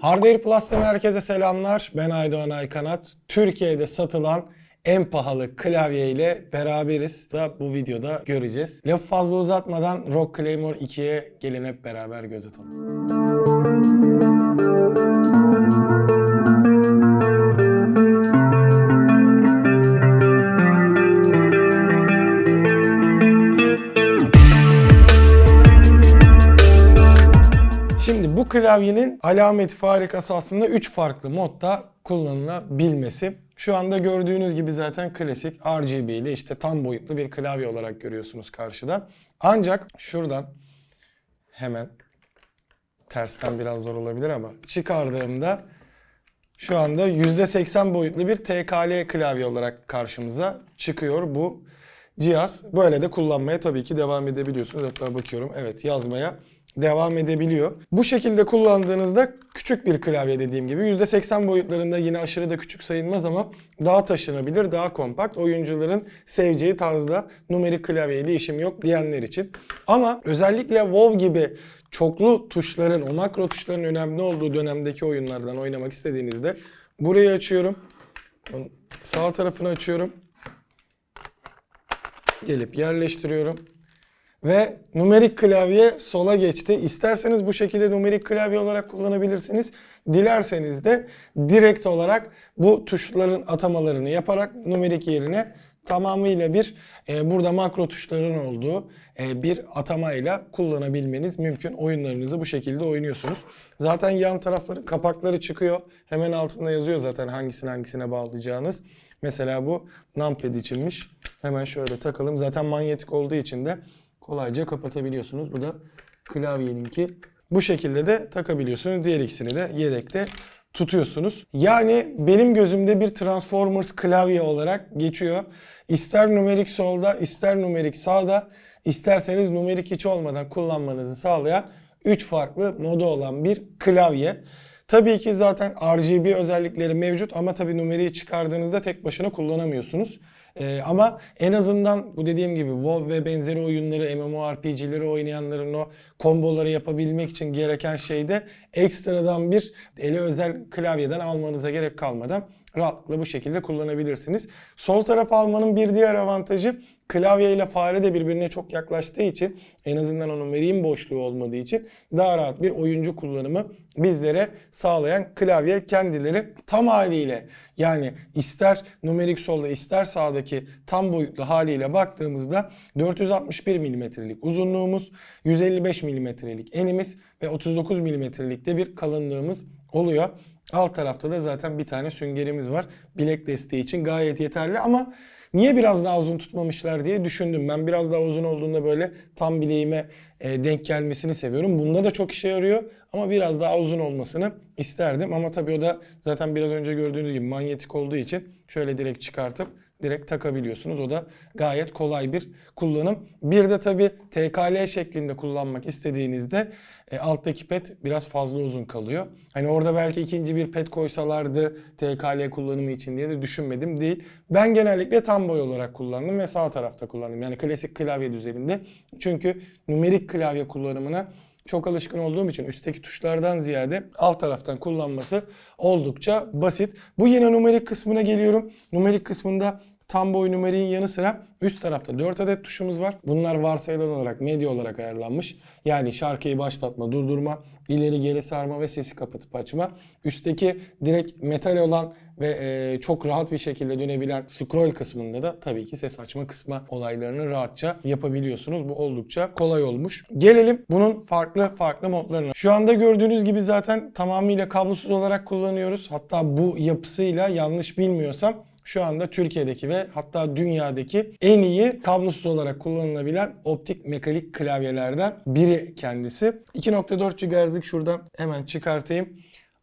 Hardware Plus'tan herkese selamlar. Ben Aydoğan Aykanat. Türkiye'de satılan en pahalı klavye ile beraberiz. Da bu videoda göreceğiz. Lafı fazla uzatmadan Rock Claymore 2'ye gelin hep beraber göz atalım. Klavyenin alameti farikası aslında 3 farklı modda kullanılabilmesi. Şu anda gördüğünüz gibi zaten klasik RGB ile işte tam boyutlu bir klavye olarak görüyorsunuz karşıda. Ancak şuradan hemen tersten biraz zor olabilir ama çıkardığımda şu anda %80 boyutlu bir TKL klavye olarak karşımıza çıkıyor bu cihaz. Böyle de kullanmaya tabii ki devam edebiliyorsunuz. Hatta bakıyorum evet yazmaya devam edebiliyor. Bu şekilde kullandığınızda küçük bir klavye dediğim gibi %80 boyutlarında yine aşırı da küçük sayılmaz ama daha taşınabilir, daha kompakt. Oyuncuların seveceği tarzda numerik klavyeyle işim yok diyenler için. Ama özellikle WoW gibi çoklu tuşların, o makro tuşların önemli olduğu dönemdeki oyunlardan oynamak istediğinizde burayı açıyorum. Sağ tarafını açıyorum. Gelip yerleştiriyorum. Ve numerik klavye sola geçti. İsterseniz bu şekilde numerik klavye olarak kullanabilirsiniz. Dilerseniz de direkt olarak bu tuşların atamalarını yaparak numerik yerine tamamıyla bir e, burada makro tuşların olduğu e, bir atamayla kullanabilmeniz mümkün. Oyunlarınızı bu şekilde oynuyorsunuz. Zaten yan tarafların kapakları çıkıyor. Hemen altında yazıyor zaten hangisini hangisine bağlayacağınız. Mesela bu numpad içinmiş. Hemen şöyle takalım. Zaten manyetik olduğu için de kolayca kapatabiliyorsunuz. Bu da klavyeninki. Bu şekilde de takabiliyorsunuz. Diğer ikisini de yedekte tutuyorsunuz. Yani benim gözümde bir Transformers klavye olarak geçiyor. İster numerik solda, ister numerik sağda, isterseniz numerik hiç olmadan kullanmanızı sağlayan 3 farklı modu olan bir klavye. Tabii ki zaten RGB özellikleri mevcut ama tabii numeriği çıkardığınızda tek başına kullanamıyorsunuz. Ee, ama en azından bu dediğim gibi WoW ve benzeri oyunları, MMORPG'leri oynayanların o komboları yapabilmek için gereken şeyde ekstradan bir ele özel klavyeden almanıza gerek kalmadan rahatlıkla bu şekilde kullanabilirsiniz. Sol taraf almanın bir diğer avantajı klavye ile fare de birbirine çok yaklaştığı için en azından onun vereyim boşluğu olmadığı için daha rahat bir oyuncu kullanımı bizlere sağlayan klavye kendileri tam haliyle yani ister numerik solda ister sağdaki tam boyutlu haliyle baktığımızda 461 milimetrelik uzunluğumuz, 155 milimetrelik enimiz ve 39 milimetrelik de bir kalınlığımız oluyor. Alt tarafta da zaten bir tane süngerimiz var. Bilek desteği için gayet yeterli ama niye biraz daha uzun tutmamışlar diye düşündüm. Ben biraz daha uzun olduğunda böyle tam bileğime e, denk gelmesini seviyorum. Bunda da çok işe yarıyor ama biraz daha uzun olmasını isterdim. Ama tabii o da zaten biraz önce gördüğünüz gibi manyetik olduğu için şöyle direkt çıkartıp direkt takabiliyorsunuz. O da gayet kolay bir kullanım. Bir de tabii TKL şeklinde kullanmak istediğinizde e, alttaki pet biraz fazla uzun kalıyor. Hani orada belki ikinci bir pet koysalardı TKL kullanımı için diye de düşünmedim değil. Ben genellikle tam boy olarak kullandım ve sağ tarafta kullandım. Yani klasik klavye düzeninde. Çünkü numerik klavye kullanımına çok alışkın olduğum için üstteki tuşlardan ziyade alt taraftan kullanması oldukça basit. Bu yine numerik kısmına geliyorum. Numerik kısmında tam boy numeriğin yanı sıra üst tarafta 4 adet tuşumuz var. Bunlar varsayılan olarak medya olarak ayarlanmış. Yani şarkıyı başlatma, durdurma, ileri geri sarma ve sesi kapatıp açma. Üstteki direkt metal olan ve e, çok rahat bir şekilde dönebilen scroll kısmında da tabii ki ses açma kısma olaylarını rahatça yapabiliyorsunuz. Bu oldukça kolay olmuş. Gelelim bunun farklı farklı modlarına. Şu anda gördüğünüz gibi zaten tamamıyla kablosuz olarak kullanıyoruz. Hatta bu yapısıyla yanlış bilmiyorsam şu anda Türkiye'deki ve hatta dünyadaki en iyi kablosuz olarak kullanılabilen optik mekanik klavyelerden biri kendisi. 2.4 GHz'lik şuradan hemen çıkartayım.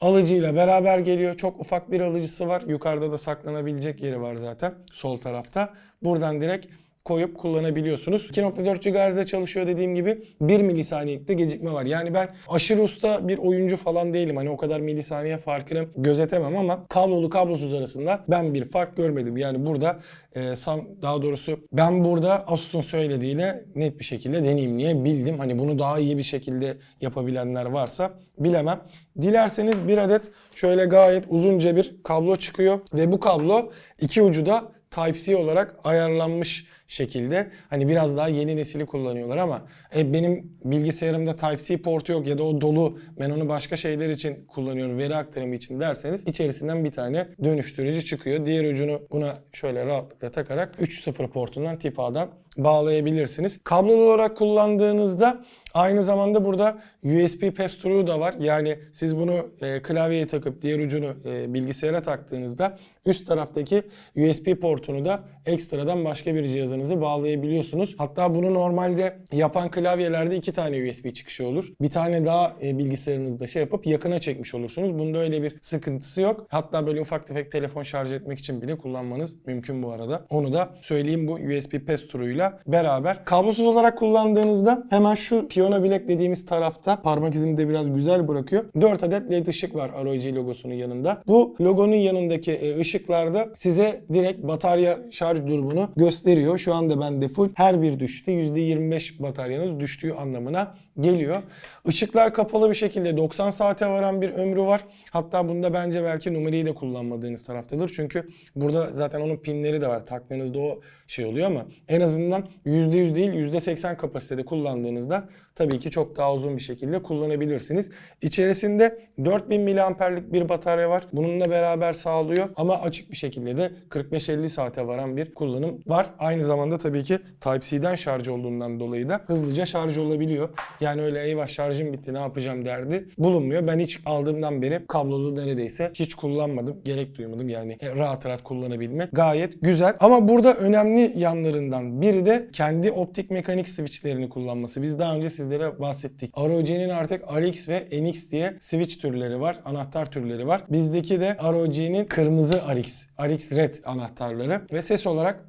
Alıcıyla beraber geliyor. Çok ufak bir alıcısı var. Yukarıda da saklanabilecek yeri var zaten sol tarafta. Buradan direkt koyup kullanabiliyorsunuz. 2.4 GHz'de çalışıyor dediğim gibi 1 milisaniyelikte gecikme var. Yani ben aşırı usta bir oyuncu falan değilim. Hani o kadar milisaniye farkını gözetemem ama kablolu kablosuz arasında ben bir fark görmedim. Yani burada e, sam daha doğrusu ben burada Asus'un söylediğiyle net bir şekilde deneyimleyebildim. Hani bunu daha iyi bir şekilde yapabilenler varsa bilemem. Dilerseniz bir adet şöyle gayet uzunca bir kablo çıkıyor ve bu kablo iki ucu da Type-C olarak ayarlanmış şekilde. Hani biraz daha yeni nesili kullanıyorlar ama e, benim bilgisayarımda Type-C portu yok ya da o dolu ben onu başka şeyler için kullanıyorum veri aktarımı için derseniz içerisinden bir tane dönüştürücü çıkıyor. Diğer ucunu buna şöyle rahatlıkla takarak 3.0 portundan tip A'dan bağlayabilirsiniz. Kablolu olarak kullandığınızda aynı zamanda burada USB pass-through da var. Yani siz bunu e, klavyeye takıp diğer ucunu e, bilgisayara taktığınızda üst taraftaki USB portunu da ekstradan başka bir cihazınızı bağlayabiliyorsunuz. Hatta bunu normalde yapan klavyelerde iki tane USB çıkışı olur. Bir tane daha e, bilgisayarınızda şey yapıp yakına çekmiş olursunuz. Bunda öyle bir sıkıntısı yok. Hatta böyle ufak tefek telefon şarj etmek için bile kullanmanız mümkün bu arada. Onu da söyleyeyim bu USB pass-through ile beraber. Kablosuz olarak kullandığınızda hemen şu piyano bilek dediğimiz tarafta parmak izini de biraz güzel bırakıyor. 4 adet led ışık var ROG logosunun yanında. Bu logonun yanındaki e, ışıklarda size direkt batarya şarj durumunu gösteriyor. Şu anda bende full. Her bir düştü %25 bataryanız düştüğü anlamına geliyor. Işıklar kapalı bir şekilde 90 saate varan bir ömrü var. Hatta bunda bence belki numarayı da kullanmadığınız taraftadır. Çünkü burada zaten onun pinleri de var. Taktığınızda o şey oluyor ama en azından %100 değil %80 kapasitede kullandığınızda tabii ki çok daha uzun bir şekilde kullanabilirsiniz. İçerisinde 4000 miliamperlik bir batarya var. Bununla beraber sağlıyor ama açık bir şekilde de 45-50 saate varan bir kullanım var. Aynı zamanda tabii ki Type-C'den şarj olduğundan dolayı da hızlıca şarj olabiliyor. Yani öyle eyvah şarjım bitti ne yapacağım derdi bulunmuyor. Ben hiç aldığımdan beri kablolu neredeyse hiç kullanmadım. Gerek duymadım yani e, rahat rahat kullanabilmek gayet güzel. Ama burada önemli yanlarından biri de kendi optik mekanik switchlerini kullanması. Biz daha önce sizlere bahsettik. ROG'nin artık RX ve NX diye switch türleri var. Anahtar türleri var. Bizdeki de ROG'nin kırmızı RX, RX Red anahtarları ve ses olarak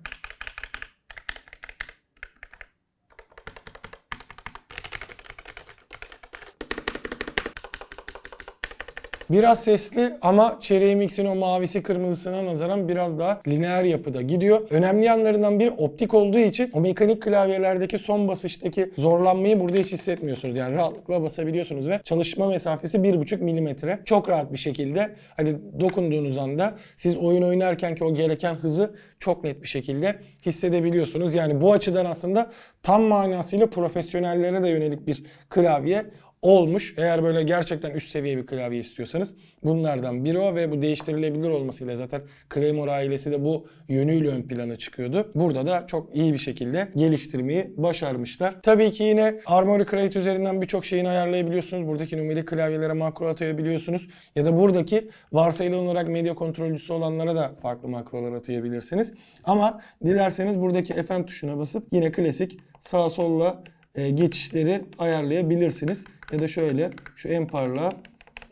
Biraz sesli ama Cherry MX'in o mavisi kırmızısına nazaran biraz daha lineer yapıda gidiyor. Önemli yanlarından biri optik olduğu için o mekanik klavyelerdeki son basıştaki zorlanmayı burada hiç hissetmiyorsunuz. Yani rahatlıkla basabiliyorsunuz ve çalışma mesafesi 1,5 milimetre. Çok rahat bir şekilde hani dokunduğunuz anda siz oyun oynarken ki o gereken hızı çok net bir şekilde hissedebiliyorsunuz. Yani bu açıdan aslında tam manasıyla profesyonellere de yönelik bir klavye olmuş. Eğer böyle gerçekten üst seviye bir klavye istiyorsanız bunlardan biri o ve bu değiştirilebilir olmasıyla zaten Claymore ailesi de bu yönüyle ön plana çıkıyordu. Burada da çok iyi bir şekilde geliştirmeyi başarmışlar. Tabii ki yine Armoury Crate üzerinden birçok şeyini ayarlayabiliyorsunuz. Buradaki numerik klavyelere makro atayabiliyorsunuz. Ya da buradaki varsayılan olarak medya kontrolcüsü olanlara da farklı makrolar atayabilirsiniz. Ama dilerseniz buradaki Fn tuşuna basıp yine klasik sağ solla e, geçişleri ayarlayabilirsiniz. Ya da şöyle şu en parlağı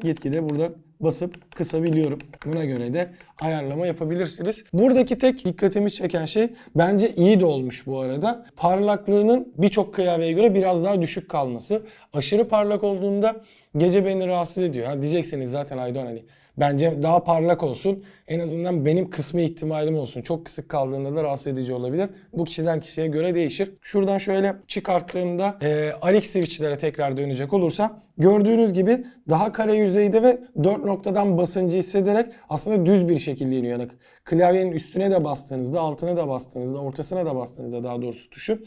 gitgide buradan basıp kısabiliyorum. Buna göre de ayarlama yapabilirsiniz. Buradaki tek dikkatimi çeken şey bence iyi de olmuş bu arada. Parlaklığının birçok klavyeye göre biraz daha düşük kalması. Aşırı parlak olduğunda gece beni rahatsız ediyor. Ha diyeceksiniz zaten Aydoğan hani Bence daha parlak olsun. En azından benim kısmı ihtimalim olsun. Çok kısık kaldığında da rahatsız edici olabilir. Bu kişiden kişiye göre değişir. Şuradan şöyle çıkarttığımda e, Alex switchlere tekrar dönecek olursam gördüğünüz gibi daha kare yüzeyde ve 4 noktadan basıncı hissederek aslında düz bir şekilde iniyor. Yani klavyenin üstüne de bastığınızda, altına da bastığınızda, ortasına da bastığınızda daha doğrusu tuşu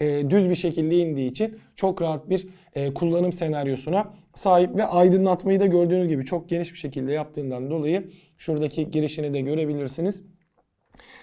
e, düz bir şekilde indiği için çok rahat bir e, kullanım senaryosuna sahip ve aydınlatmayı da gördüğünüz gibi çok geniş bir şekilde yaptığından dolayı şuradaki girişini de görebilirsiniz.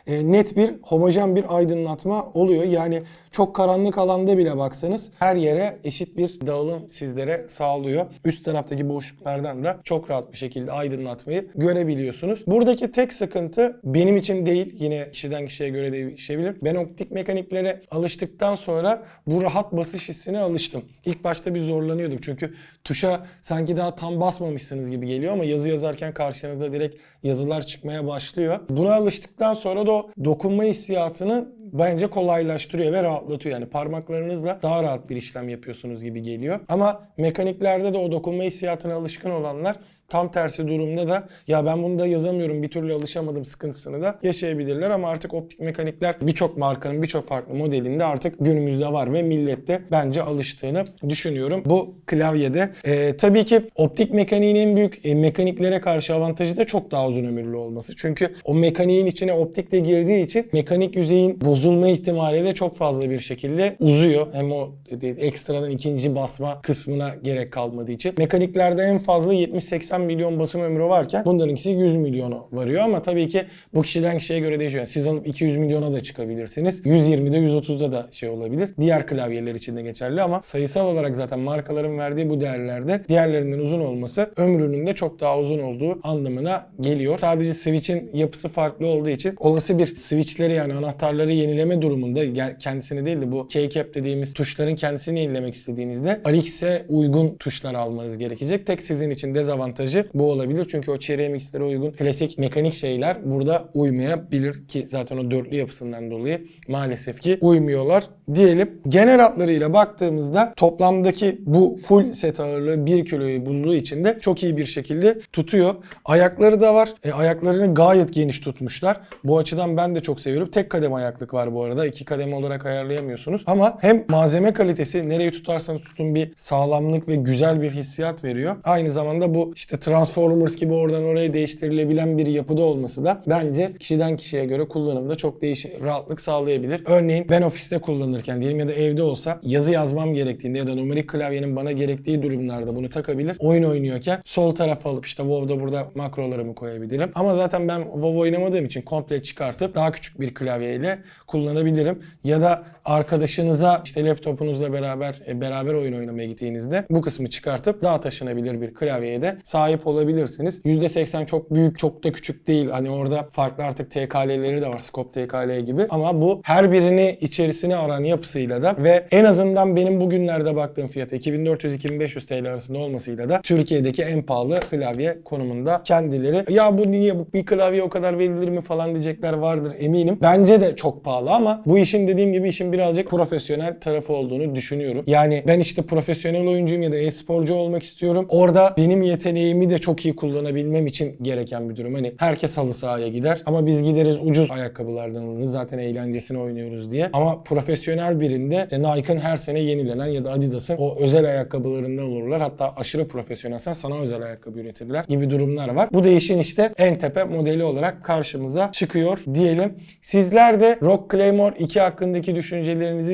E, net bir homojen bir aydınlatma oluyor. Yani çok karanlık alanda bile baksanız her yere eşit bir dağılım sizlere sağlıyor. Üst taraftaki boşluklardan da çok rahat bir şekilde aydınlatmayı görebiliyorsunuz. Buradaki tek sıkıntı benim için değil. Yine kişiden kişiye göre değişebilir. Ben optik mekaniklere alıştıktan sonra bu rahat basış hissine alıştım. İlk başta bir zorlanıyorduk çünkü tuşa sanki daha tam basmamışsınız gibi geliyor ama yazı yazarken karşınızda direkt yazılar çıkmaya başlıyor. Buna alıştıktan sonra da o dokunma hissiyatını bence kolaylaştırıyor ve rahatlatıyor. Yani parmaklarınızla daha rahat bir işlem yapıyorsunuz gibi geliyor. Ama mekaniklerde de o dokunma hissiyatına alışkın olanlar Tam tersi durumda da ya ben bunu da yazamıyorum bir türlü alışamadım sıkıntısını da yaşayabilirler ama artık optik mekanikler birçok markanın birçok farklı modelinde artık günümüzde var ve millette bence alıştığını düşünüyorum. Bu klavyede Ee, tabii ki optik mekaniğin en büyük e, mekaniklere karşı avantajı da çok daha uzun ömürlü olması. Çünkü o mekaniğin içine optik de girdiği için mekanik yüzeyin bozulma ihtimali de çok fazla bir şekilde uzuyor. Hem o e, ekstradan ikinci basma kısmına gerek kalmadığı için. Mekaniklerde en fazla 70-80 milyon basım ömrü varken bunlarınkisi 100 milyona varıyor ama tabii ki bu kişiden kişiye göre değişiyor. Siz alıp 200 milyona da çıkabilirsiniz. 120'de 130'da da şey olabilir. Diğer klavyeler için de geçerli ama sayısal olarak zaten markaların verdiği bu değerlerde diğerlerinden uzun olması ömrünün de çok daha uzun olduğu anlamına geliyor. Sadece switch'in yapısı farklı olduğu için olası bir switch'leri yani anahtarları yenileme durumunda kendisini değil de bu keycap dediğimiz tuşların kendisini yenilemek istediğinizde RX'e uygun tuşlar almanız gerekecek. Tek sizin için dezavantajı bu olabilir. Çünkü o Cherry MX'lere uygun klasik mekanik şeyler burada uymayabilir ki zaten o dörtlü yapısından dolayı maalesef ki uymuyorlar diyelim. Genel hatlarıyla baktığımızda toplamdaki bu full set ağırlığı 1 kiloyu bulduğu için de çok iyi bir şekilde tutuyor. Ayakları da var. E, ayaklarını gayet geniş tutmuşlar. Bu açıdan ben de çok seviyorum. Tek kademe ayaklık var bu arada. İki kademe olarak ayarlayamıyorsunuz. Ama hem malzeme kalitesi nereyi tutarsanız tutun bir sağlamlık ve güzel bir hissiyat veriyor. Aynı zamanda bu işte Transformers gibi oradan oraya değiştirilebilen bir yapıda olması da bence kişiden kişiye göre kullanımda çok değişik rahatlık sağlayabilir. Örneğin ben ofiste kullanırken diyelim ya da evde olsa yazı yazmam gerektiğinde ya da numerik klavyenin bana gerektiği durumlarda bunu takabilir. Oyun oynuyorken sol tarafa alıp işte WoW'da burada makrolarımı koyabilirim. Ama zaten ben WoW oynamadığım için komple çıkartıp daha küçük bir klavyeyle kullanabilirim. Ya da arkadaşınıza işte laptopunuzla beraber e, beraber oyun oynamaya gittiğinizde bu kısmı çıkartıp daha taşınabilir bir klavyeye de sahip olabilirsiniz. %80 çok büyük, çok da küçük değil. Hani orada farklı artık TKL'leri de var. Scope TKL gibi. Ama bu her birini içerisine aran yapısıyla da ve en azından benim bugünlerde baktığım fiyat 2400-2500 TL arasında olmasıyla da Türkiye'deki en pahalı klavye konumunda kendileri. Ya bu niye bu bir klavye o kadar verilir mi falan diyecekler vardır eminim. Bence de çok pahalı ama bu işin dediğim gibi işin birazcık profesyonel tarafı olduğunu düşünüyorum. Yani ben işte profesyonel oyuncuyum ya da e-sporcu olmak istiyorum. Orada benim yeteneğimi de çok iyi kullanabilmem için gereken bir durum. Hani herkes halı sahaya gider ama biz gideriz ucuz ayakkabılardan alırız. Zaten eğlencesine oynuyoruz diye. Ama profesyonel birinde işte Nike'ın her sene yenilenen ya da Adidas'ın o özel ayakkabılarından olurlar. Hatta aşırı profesyonelsen sana özel ayakkabı üretirler gibi durumlar var. Bu değişin işte en tepe modeli olarak karşımıza çıkıyor diyelim. Sizler de Rock Claymore 2 hakkındaki düşüncelerinizi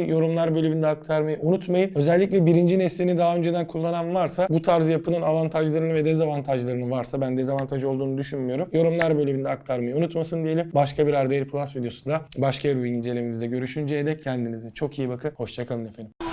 yorumlar bölümünde aktarmayı unutmayın. Özellikle birinci neslini daha önceden kullanan varsa bu tarz yapının avantajlarını ve dezavantajlarını varsa ben dezavantaj olduğunu düşünmüyorum. Yorumlar bölümünde aktarmayı unutmasın diyelim. Başka bir Arda'yı Plus videosunda başka bir incelememizde görüşünceye dek kendinize çok iyi bakın. Hoşçakalın efendim.